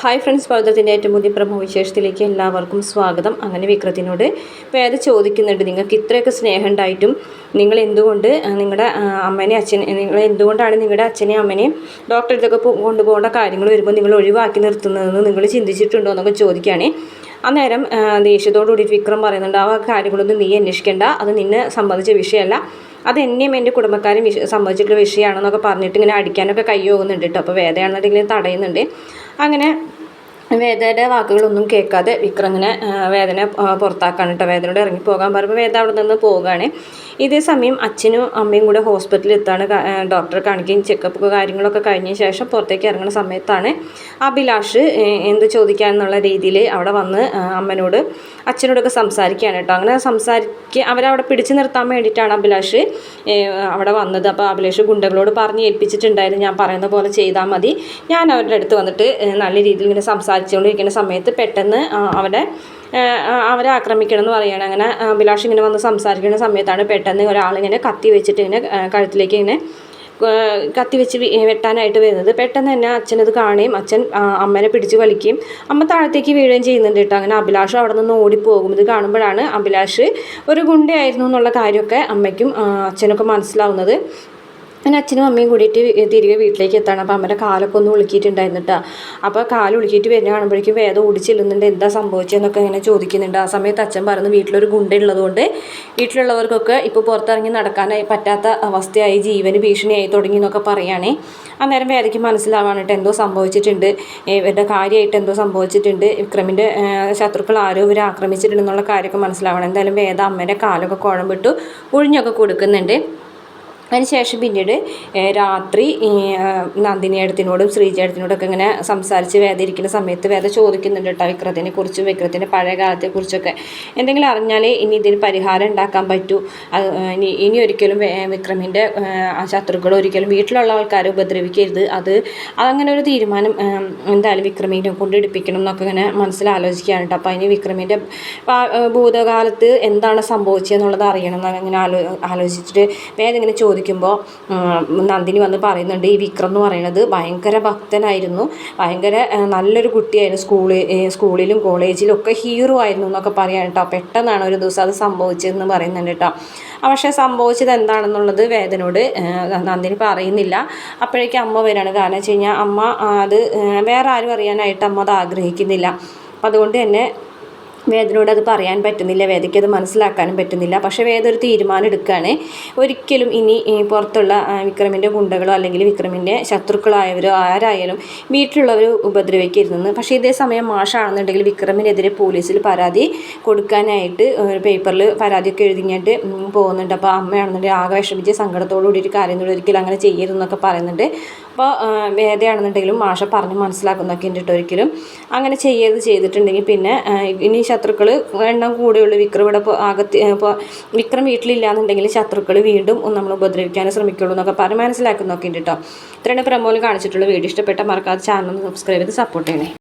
Hi friends പൗത്രത്തിന്റെ ഏറ്റവും പുതിയ promo വിശേഷത്തിലേക്ക് എല്ലാവർക്കും സ്വാഗതം. അങ്ങനെ വിക്രത്തിനോട് വേദ ചോദിക്കുന്നുണ്ട് നിങ്ങൾക്ക് ഇത്രയൊക്കെ സ്നേഹം ഉണ്ടായിട്ടും നിങ്ങൾ എന്തുകൊണ്ട് നിങ്ങളുടെ അമ്മനെ അച്ഛനെ നിങ്ങൾ എന്തുകൊണ്ടാണ് നിങ്ങളുടെ അച്ഛനെയും അമ്മനെയും ഡോക്ടറെ അടുത്തൊക്കെ കൊണ്ടുപോകേണ്ട കാര്യങ്ങൾ വരുമ്പോൾ നിങ്ങൾ ഒഴിവാക്കി നിർത്തുന്നതെന്ന് നിങ്ങൾ ചിന്തിച്ചിട്ടുണ്ടോ എന്നൊക്കെ ചോദിക്കുകയാണേ. അന്നേരം ദേഷ്യത്തോടുകൂടി ദേഷ്യത്തോടു കൂടി വിക്രം പറയുന്നുണ്ട് ആ കാര്യങ്ങളൊന്നും നീ അന്വേഷിക്കേണ്ട. അത് നിന്നെ സംബന്ധിച്ച വിഷയമല്ല. അത് എന്നെയും എന്റെ കുടുംബക്കാരും വിഷ സംബന്ധിച്ചിട്ടുള്ള വിഷയമാണെന്നൊക്കെ പറഞ്ഞിട്ട് ഇങ്ങനെ അടിക്കാനൊക്കെ കൈ പോകുന്നുണ്ട് കേട്ടോ അപ്പോൾ വേദയാണെന്നുണ്ടെങ്കിൽ തടയുന്നുണ്ട്. അങ്ങനെ വേദയുടെ വാക്കുകളൊന്നും കേൾക്കാതെ വിക്രമിനെ വേദന പുറത്താക്കാണ് കേട്ടോ. വേദനയോട് ഇറങ്ങി പോകാൻ പറയുമ്പോൾ വേദ അവിടെ നിന്ന് പോവുകയാണ്. ഇതേ സമയം അച്ഛനും അമ്മയും കൂടെ ഹോസ്പിറ്റലിൽ എത്താണ് ഡോക്ടറെ കാണിക്കുകയും ചെക്കപ്പ് കാര്യങ്ങളൊക്കെ കഴിഞ്ഞ ശേഷം പുറത്തേക്ക് ഇറങ്ങുന്ന സമയത്താണ് അഭിലാഷ് എന്ത് ചോദിക്കാമെന്നുള്ള രീതിയിൽ അവിടെ വന്ന് അമ്മനോട് അച്ഛനോടൊക്കെ സംസാരിക്കുകയാണ് കേട്ടോ. അങ്ങനെ സംസാരിക്കുക അവരവിടെ പിടിച്ചു നിർത്താൻ വേണ്ടിയിട്ടാണ് അഭിലാഷ് അവിടെ വന്നത്. അപ്പോൾ അഭിലാഷ് ഗുണ്ടകളോട് പറഞ്ഞ് ഏൽപ്പിച്ചിട്ടുണ്ടായിരുന്നു ഞാൻ പറയുന്ന പോലെ ചെയ്താൽ മതി. ഞാൻ അവരുടെ അടുത്ത് വന്നിട്ട് നല്ല രീതിയിൽ ഇങ്ങനെ സംസാരിച്ചുകൊണ്ടിരിക്കുന്ന സമയത്ത് പെട്ടെന്ന് അവരെ ആക്രമിക്കണം എന്ന് പറയുകയാണ് അങ്ങനെ അഭിലാഷ് ഇങ്ങനെ വന്ന് സംസാരിക്കുന്ന സമയത്താണ് പെട്ടെന്ന് ഒരാളിങ്ങനെ കത്തി വെച്ചിട്ട് ഇങ്ങനെ കഴുത്തിലേക്ക് ഇങ്ങനെ കത്തി വെച്ച് വെട്ടാനായിട്ട് വരുന്നത്. പെട്ടെന്ന് തന്നെ അച്ഛനത് കാണുകയും അച്ഛൻ അമ്മേനെ പിടിച്ച് വലിക്കുകയും അമ്മ താഴത്തേക്ക് വീഴുകയും ചെയ്യുന്നുണ്ട് കേട്ടോ. അങ്ങനെ അഭിലാഷ് അവിടെ നിന്ന് ഓടിപ്പോകും. ഇത് കാണുമ്പോഴാണ് അഭിലാഷ് ഒരു ഗുണ്ടയായിരുന്നു എന്നുള്ള കാര്യമൊക്കെ അമ്മയ്ക്കും അച്ഛനൊക്കെ മനസ്സിലാവുന്നത്. അങ്ങനെ അച്ഛനും അമ്മയും കൂടിയിട്ട് തിരികെ വീട്ടിലേക്ക് എത്താണ്. അപ്പോൾ അമ്മയുടെ കാലൊക്കെ ഒന്ന് ഉളുക്കിയിട്ടുണ്ടായിരുന്നു കേട്ടോ അപ്പോൾ കാൽ ഉളുക്കിയിട്ട് വരുന്ന കാണുമ്പോഴേക്കും വേദം ഓടി ചെല്ലുന്നുണ്ട്. എന്താ സംഭവിച്ചതെന്നൊക്കെ ഇങ്ങനെ ചോദിക്കുന്നുണ്ട്. ആ സമയത്ത് അച്ഛൻ പറഞ്ഞ് വീട്ടിലൊരു ഗുണ്ട ഉള്ളതുകൊണ്ട് വീട്ടിലുള്ളവർക്കൊക്കെ ഇപ്പോൾ പുറത്തിറങ്ങി നടക്കാനായി പറ്റാത്ത അവസ്ഥയായി ജീവന് ഭീഷണിയായി തുടങ്ങി എന്നൊക്കെ പറയുകയാണേ അന്നേരം വേദയ്ക്ക് മനസ്സിലാവാനായിട്ട് എന്തോ സംഭവിച്ചിട്ടുണ്ട്. ഇവരുടെ കാര്യമായിട്ട് എന്തോ സംഭവിച്ചിട്ടുണ്ട്. വിക്രമിന്റെ ശത്രുക്കൾ ആരോ ഇവരെ ആക്രമിച്ചിട്ടുണ്ടെന്നുള്ള കാര്യമൊക്കെ മനസ്സിലാവണം. എന്തായാലും വേദ അമ്മേന്റെ കാലൊക്കെ കുഴമ്പിട്ടു ഒഴിഞ്ഞൊക്കെ കൊടുക്കുന്നുണ്ട്. അതിനുശേഷം പിന്നീട് രാത്രി നന്ദിനിയേടത്തിനോടും ശ്രീജേടത്തിനോടൊക്കെ ഇങ്ങനെ സംസാരിച്ച് വേദ ഇരിക്കുന്ന സമയത്ത് വേദ ചോദിക്കുന്നുണ്ട് കേട്ടോ വിക്രത്തിനെ കുറിച്ചും വിക്രത്തിന്റെ പഴയ കാലത്തെക്കുറിച്ചൊക്കെ എന്തെങ്കിലും അറിഞ്ഞാൽ ഇനി ഇതിന് പരിഹാരം ഉണ്ടാക്കാൻ പറ്റൂ. ഇനി ഇനി ഒരിക്കലും വിക്രമിന്റെ ശത്രുക്കൾ ഒരിക്കലും വീട്ടിലുള്ള ആൾക്കാരെ ഉപദ്രവിക്കരുത്. അത് അതങ്ങനെ ഒരു തീരുമാനം എന്തായാലും വിക്രമിനെ കൊണ്ട് എടുപ്പിക്കണം എന്നൊക്കെ ഇങ്ങനെ മനസ്സിൽ ആലോചിക്കുകയാണ് കേട്ടോ അപ്പോൾ അതിന് വിക്രമിന്റെ ഭൂതകാലത്ത് എന്താണ് സംഭവിച്ചതെന്നുള്ളത് അറിയണം എന്നാണ് ഇങ്ങനെ ആലോ ആലോചിച്ചിട്ട് വേദ ഇങ്ങനെ ചോദിക്കുമ്പോൾ നന്ദിനി വന്ന് പറയുന്നുണ്ട് ഈ വിക്രം എന്ന് പറയുന്നത് ഭയങ്കര ഭക്തനായിരുന്നു. ഭയങ്കര നല്ലൊരു കുട്ടിയായിരുന്നു. സ്കൂളിൽ സ്കൂളിലും കോളേജിലും ഒക്കെ ഹീറോ ആയിരുന്നു എന്നൊക്കെ പറയാൻ കേട്ടോ പെട്ടെന്നാണ് ഒരു ദിവസം അത് സംഭവിച്ചതെന്ന് പറയുന്നുണ്ട് കേട്ടോ പക്ഷേ സംഭവിച്ചത് എന്താണെന്നുള്ളത് വേദനോട് നന്ദിനി പറയുന്നില്ല. അപ്പോഴേക്കും അമ്മ വരികയാണ് കാരണം വെച്ച് കഴിഞ്ഞാൽ അമ്മ അത് വേറെ ആരും അറിയാനായിട്ട് അമ്മ അത് ആഗ്രഹിക്കുന്നില്ല. അപ്പം അതുകൊണ്ട് തന്നെ വേദനയോട് അത് പറയാൻ പറ്റുന്നില്ല വേദയ്ക്ക് അത് മനസ്സിലാക്കാനും പറ്റുന്നില്ല. പക്ഷേ വേദ ഒരു തീരുമാനം എടുക്കുകയാണ്. ഒരിക്കലും ഇനി പുറത്തുള്ള വിക്രമിന്റെ ഗുണ്ടകളോ അല്ലെങ്കിൽ വിക്രമിന്റെ ശത്രുക്കളായവരോ ആരായാലും വീട്ടിലുള്ളവർ ഉപദ്രവിക്കരുതെന്ന്. പക്ഷേ ഇതേ സമയം മാഷാണെന്നുണ്ടെങ്കിൽ വിക്രമിനെതിരെ പോലീസിൽ പരാതി കൊടുക്കാനായിട്ട് ഒരു പേപ്പറിൽ പരാതിയൊക്കെ എഴുതിഞ്ഞിട്ട് പോകുന്നുണ്ട്. അപ്പോൾ അമ്മയാണെന്നുണ്ടെങ്കിൽ ആകെ വിഷമിച്ച് സങ്കടത്തോടു കാര്യം കൂടി ഒരിക്കലും അങ്ങനെ ചെയ്യരുതെന്നൊക്കെ പറയുന്നുണ്ട്. അപ്പോൾ വേദയാണെന്നുണ്ടെങ്കിലും മാഷ പറഞ്ഞ് മനസ്സിലാക്കുന്നൊക്കെ ഉണ്ട് ഒരിക്കലും അങ്ങനെ ചെയ്യരുത് ചെയ്തിട്ടുണ്ടെങ്കിൽ പിന്നെ ഇനി ശത്രുക്കൾ എണ്ണം കൂടെയുള്ളൂ. വിക്രം ഇവിടെ ഇപ്പോൾ അകത്ത് ഇപ്പോൾ വിക്രം വീട്ടിലില്ലാന്നുണ്ടെങ്കിൽ ശത്രുക്കൾ വീണ്ടും നമ്മൾ ഉപദ്രവിക്കാനും ശ്രമിക്കുള്ളൂ എന്നൊക്കെ പറഞ്ഞ് മനസ്സിലാക്കുന്നൊക്കെ ഉണ്ട് കേട്ടോ ഇത്രയാണ് പ്രമോൽ കാണിച്ചിട്ടുള്ള വീഡിയോ. ഇഷ്ടപ്പെട്ട മറക്കാതെ ചാനൽ ഒന്ന് സബ്സ്ക്രൈബ് ചെയ്ത് സപ്പോർട്ട് ചെയ്യണേ.